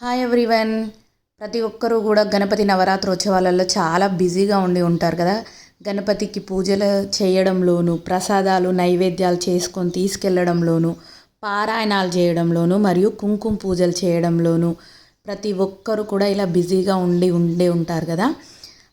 Hi everyone ప్రతి ఒక్కరూ కూడా గణపతి నవరాత్రోత్సవాలలో చాలా బిజీగా ఉండి ఉంటారు కదా. గణపతికి పూజలు చేయడంలోను ప్రసాదాలు నైవేద్యాలు చేసుకొని తీసుకెళ్ళడంలోను పారాయణాలు చేయడంలోను మరియు కుంకుమ పూజలు చేయడంలోను ప్రతి ఒక్కరు కూడా ఇలా బిజీగా ఉండి ఉండే ఉంటారు కదా.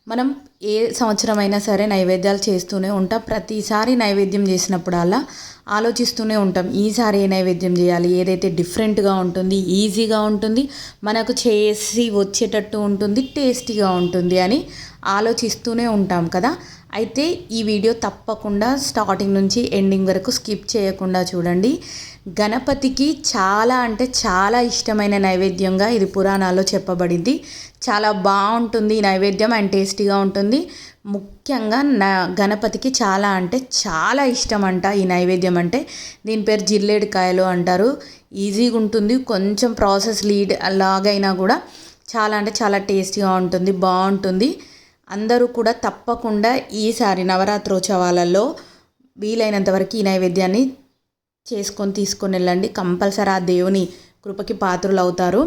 మనం ఏ సంవత్సరం అయినా సరే నైవేద్యాలు చేస్తూనే ఉంటాం. ప్రతిసారి నైవేద్యం చేసినప్పుడల్లా ఆలోచిస్తూనే ఉంటాం. ఈసారి ఏ నైవేద్యం చేయాలి? ఏదైతే డిఫరెంట్గా ఉంటుంది ఈజీగా ఉంటుంది మనకు చేసి వచ్చేటట్టు ఉంటుంది టేస్టీగా ఉంటుంది అని ఆలోచిస్తూనే ఉంటాం కదా. అయితే ఈ వీడియో తప్పకుండా స్టార్టింగ్ నుంచి ఎండింగ్ వరకు స్కిప్ చేయకుండా చూడండి. గణపతికి చాలా అంటే చాలా ఇష్టమైన నైవేద్యంగా ఇది పురాణాల్లో చెప్పబడింది. చాలా బాగుంటుంది ఈ నైవేద్యం అండ్ టేస్టీగా ఉంటుంది. ముఖ్యంగా నా గణపతికి చాలా అంటే చాలా ఇష్టం అంట ఈ నైవేద్యం అంటే. దీని పేరు జిల్లేడుకాయలు అంటారు. ఈజీగా ఉంటుంది కొంచెం ప్రాసెస్ లీడ్ లాగైనా కూడా చాలా అంటే చాలా టేస్టీగా ఉంటుంది బాగుంటుంది. అందరూ కూడా తప్పకుండా ఈసారి నవరాత్రోత్సవాలలో వీలైనంత వరకు ఈ నైవేద్యాన్ని చేసుకొని తీసుకొని వెళ్ళండి. కంపల్సరీ ఆ దేవుని కృపకి పాత్రలు అవుతారు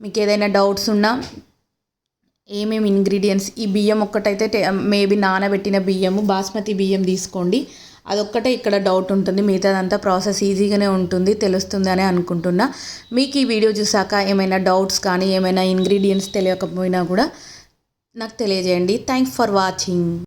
మీకు ఏదైనా డౌట్స్ ఉన్నా ఏమేమి ఇంగ్రీడియంట్స్ ఈ బియ్యం ఒక్కటైతే మేబీ నానబెట్టిన బియ్యము బాస్మతి బియ్యం తీసుకోండి. అదొక్కటే ఇక్కడ డౌట్ ఉంటుంది. మిగతాదంతా ప్రాసెస్ ఈజీగానే ఉంటుంది తెలుస్తుంది అని అనుకుంటున్నా. మీకు ఈ వీడియో చూసాక ఏమైనా డౌట్స్ కానీ ఏమైనా ఇంగ్రీడియంట్స్ తెలియకపోయినా కూడా నాకు తెలియజేయండి. Thanks for watching